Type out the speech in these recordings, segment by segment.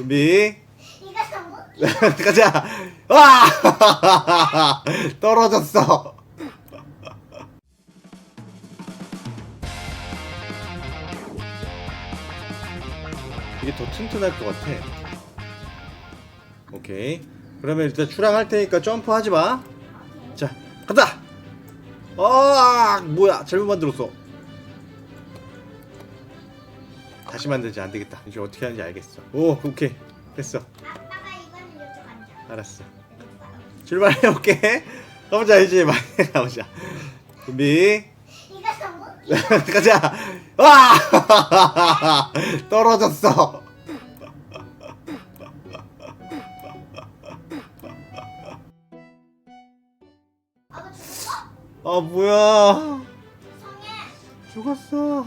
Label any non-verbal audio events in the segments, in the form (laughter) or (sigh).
준비. (laughs) 가자. 와! (laughs) 떨어졌어. 이게 더 튼튼할 것 같아. 오케이. 그러면 일단 출항할 테니까 점프하지 마. 자, 간다. 아, 뭐야? 잘못 만들었어. 다시 만들지 안 되겠다. 이제 어떻게 하는지 알겠어. 오, 오케이. 됐어. 아빠가 이거는 이쪽 앉아. 알았어. 출발해 볼게. 가보자 이제 많이 가보자. 준비. 이거 (laughs) 가자. 와! (laughs) 떨어졌어. 아빠 죽어. 아 뭐야? 성해. 죽었어. 성해.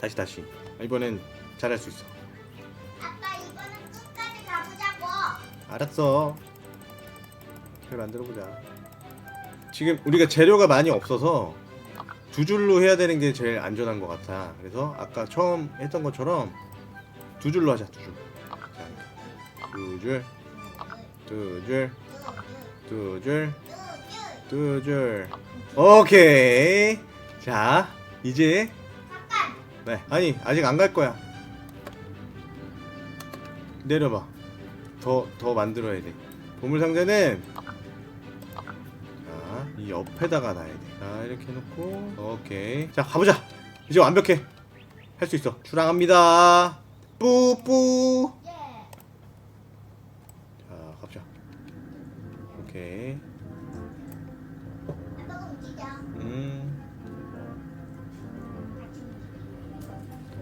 다시 다시. 이번엔 잘할 수 있어. 아빠 이거는 끝까지 가보자고. 알았어. 잘 만들어 보자. 지금 우리가 재료가 많이 없어서 두 줄로 해야 되는 게 제일 안전한 것 같아. 그래서 아까 처음 했던 것처럼 두 줄로 하자. 두 줄. 자, 두 줄, 두 줄, 두 줄, 두 줄. 오케이. 자, 이제. 네. 아니 아직 안 갈 거야. 내려봐. 더 더 만들어야 돼. 보물 상자는 자, 이 옆에다가 놔야 돼. 자, 이렇게 놓고 오케이. 자, 가보자. 이제 완벽해. 할 수 있어. 출항합니다. 뿌뿌. 예. 자, 가보자. 오케이. 움직여. 음.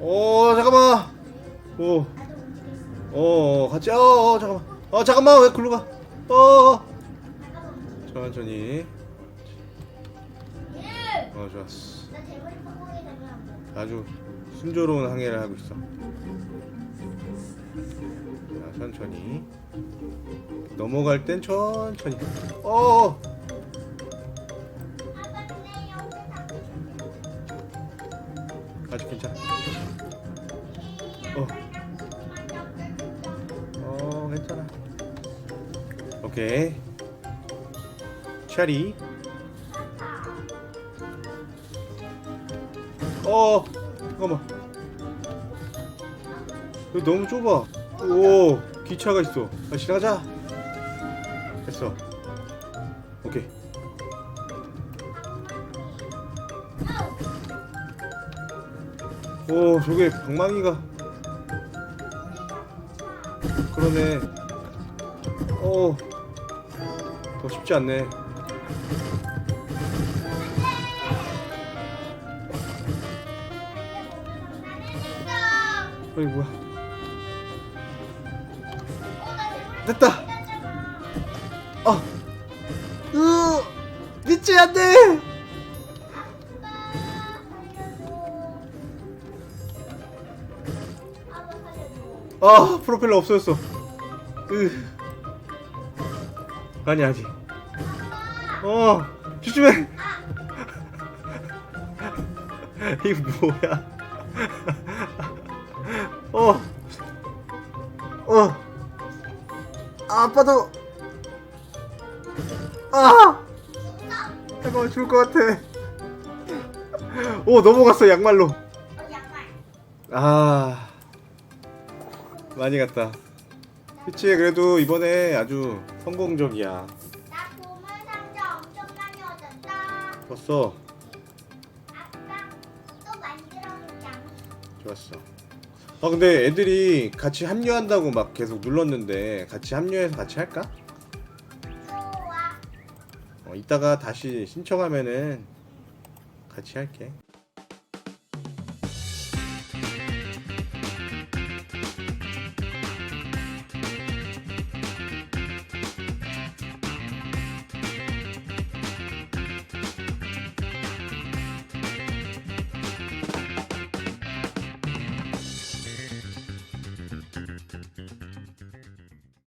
오, 잠깐만. 움직였어. 어, 같이. 어, 어, 잠깐만. 어, 잠깐만. 왜 글로 가? 어, 어. 천천히. 예. 어, 좋았어. 아주 순조로운 항해를 하고 있어. 자, 천천히. 넘어갈 땐 천천히. 어. 아직 괜찮아. 어. 어, 괜찮아. 오케이. 체리. 어, 잠깐만. 여기 너무 좁아. 오, 기차가 있어. 아, 지나가자. 됐어. 오케이. 오, 저게 방망이가. 그러네. 어, 더 쉽지 않네. 어이 뭐야? 됐다. 어, 으, 믿지 안 돼. 아, 프로펠러 없어졌어. 으, 아니 아니. 어, 조심해. (laughs) 이거 뭐야? (laughs) 어, 어, 아, 아빠도, 아, 잠깐만 죽을 것 같아. 오 넘어갔어 양말로. 아, 많이 갔다. 그치 그래도 이번에 아주 성공적이야. 나 보물 상자 엄청 많이 얻었다. 좋았어, 아빠 또 만들어보자. 좋았어. 아 근데 애들이 같이 합류한다고 막 계속 눌렀는데 같이 합류해서 같이 할까? 좋아. 어, 이따가 다시 신청하면은 같이 할게.